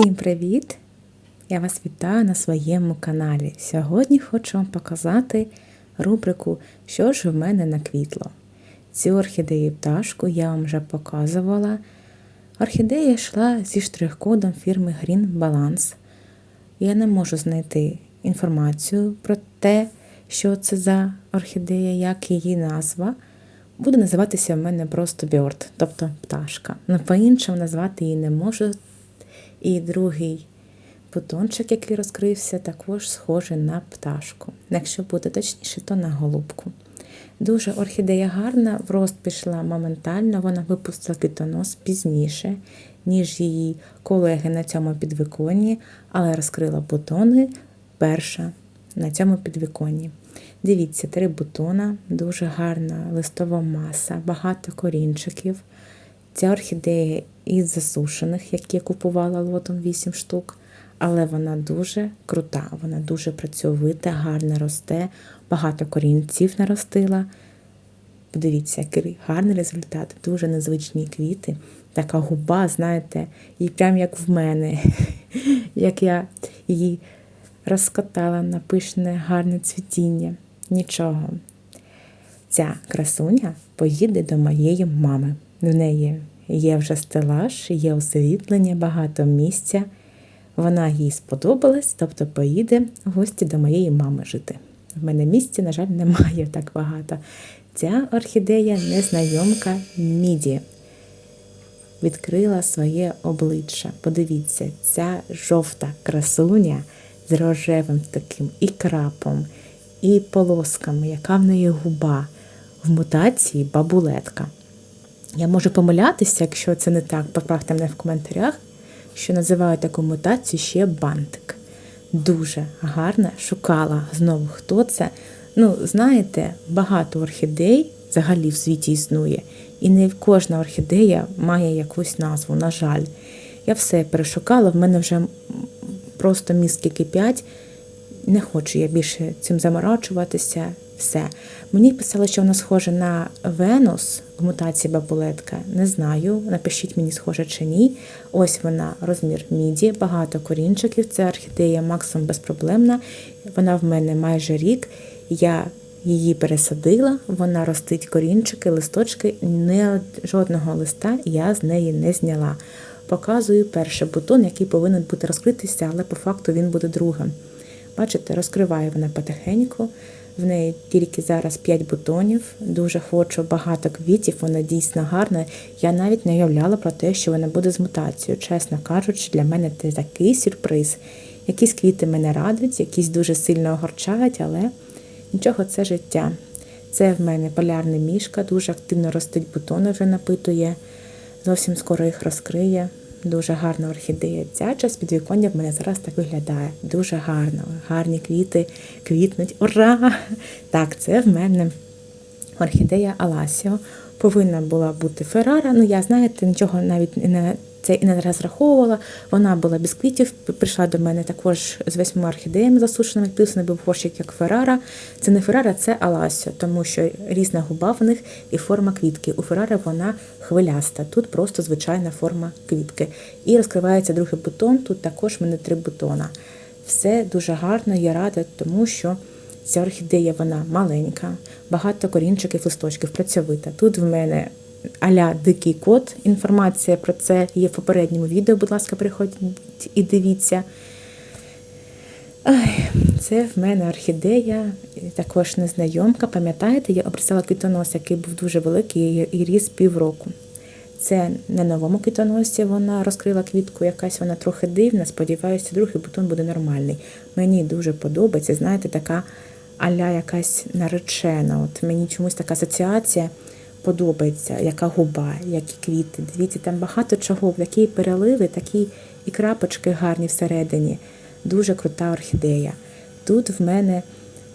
Всім привіт! Я вас вітаю на своєму каналі. Сьогодні хочу вам показати рубрику Що ж в мене наквітло. Цю орхідею пташку я вам вже показувала. Орхідея йшла зі штрих-кодом фірми Green Balance. Я не можу знайти інформацію про те, що це за орхідея, як її назва. Буде називатися в мене просто Bird, тобто пташка. Ну, по-іншому назвати її не можу. І другий бутончик, який розкрився, також схожий на пташку. Якщо бути точніше, то на голубку. Дуже орхідея гарна, в рост пішла моментально, вона випустила квітонос пізніше, ніж її колеги на цьому підвіконні, але розкрила бутони перша на цьому підвіконні. Дивіться, три бутона, дуже гарна листова маса, багато корінчиків. Ця орхідея із засушених, які я купувала лотом 8 штук, але вона дуже крута, вона дуже працьовита, гарно росте, багато корінців наростила. Подивіться, який гарний результат, дуже незвичні квіти. Така губа, знаєте, і прям як в мене, як я її розкатала на пишне, гарне цвітіння. Нічого. Ця красуня поїде до моєї мами. В неї є вже стелаж, є освітлення, багато місця. Вона їй сподобалась, тобто поїде в гості до моєї мами жити. В мене місця, на жаль, немає так багато. Ця орхідея незнайомка Міді. Відкрила своє обличчя. Подивіться, ця жовта красуня з рожевим таким і крапом, і полосками, яка в неї губа, в мутації бабулетка. Я можу помилятися, якщо це не так, поправте мене в коментарях, що називають таку мутацію ще бантик. Дуже гарна, шукала знову, хто це. Ну, знаєте, багато орхідей взагалі в світі існує, і не кожна орхідея має якусь назву, на жаль. Я все перешукала, в мене вже просто мізки кипять. Не хочу я більше цим заморачуватися. Все. Мені писали, що вона схожа на Венус в мутації бабулетка. Не знаю. Напишіть мені, схоже чи ні. Ось вона, розмір міді, багато корінчиків. Це орхідея максимум безпроблемна. Вона в мене майже рік. Я її пересадила, вона ростить корінчики, листочки, не жодного листа я з неї не зняла. Показую перший бутон, який повинен бути розкритися, але по факту він буде другим. Бачите, розкриває вона потихеньку. В неї тільки зараз 5 бутонів. Дуже хочу багато квітів, вона дійсно гарна. Я навіть не уявляла про те, що вона буде з мутацією. Чесно кажучи, для мене це такий сюрприз. Якісь квіти мене радують, якісь дуже сильно огорчають, але нічого, це життя. Це в мене полярний мішка, дуже активно ростить бутони, вже напитує. Зовсім скоро їх розкриє. Дуже гарна орхідея. Ця час підвіконня в мене зараз так виглядає. Дуже гарно. Гарні квіти квітнуть. Ура! Так, це в мене орхідея Аласіо. Повинна була бути Феррара. Ну, я, знаєте, нічого навіть не це і не розраховувала. Вона була без квітів, прийшла до мене також з восьми орхідеями засушеними, підписаний був горщик як Феррара. Це не Феррара, це Аласіо, тому що різна губа в них і форма квітки. У Феррари вона хвиляста, тут просто звичайна форма квітки. І розкривається другий бутон, тут також в мене три бутона. Все дуже гарно, я рада, тому що ця орхідея вона маленька, багато корінчиків, листочків, працьовита. Тут в мене аля дикий кот. Інформація про це є в попередньому відео. Будь ласка, приходьте і дивіться. Це в мене орхідея, також незнайомка. Пам'ятаєте, я обрізала квітонос, який був дуже великий і ріс півроку. Це на новому квітоносі вона розкрила квітку, якась вона трохи дивна. Сподіваюся, другий бутон буде нормальний. Мені дуже подобається, знаєте, така аля якась наречена. От Мені чомусь така асоціація подобається, яка губа, які квіти. Дивіться, там багато чого, такі переливи, такі і крапочки гарні всередині. Дуже крута орхідея. Тут в мене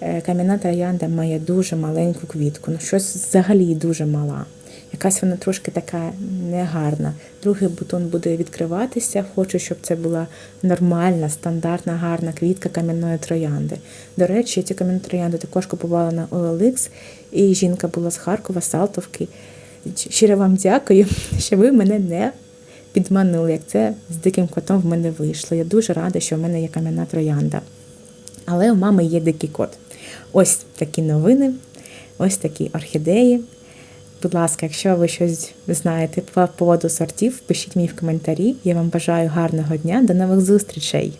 е, кам'яна троянда має дуже маленьку квітку, ну щось взагалі дуже мала. Якась вона трошки така негарна. Другий бутон буде відкриватися. Хочу, щоб це була нормальна, стандартна, гарна квітка кам'яної троянди. До речі, ці кам'яні троянди також купувала на OLX, і жінка була з Харкова, Салтовки. Щиро вам дякую, що ви мене не підманули, як це з диким котом в мене вийшло. Я дуже рада, що в мене є кам'яна троянда. Але у мами є дикий кот. Ось такі новини, ось такі орхідеї. Будь ласка, якщо ви щось знаєте по поводу сортів, пишіть мені в коментарі. Я вам бажаю гарного дня, до нових зустрічей!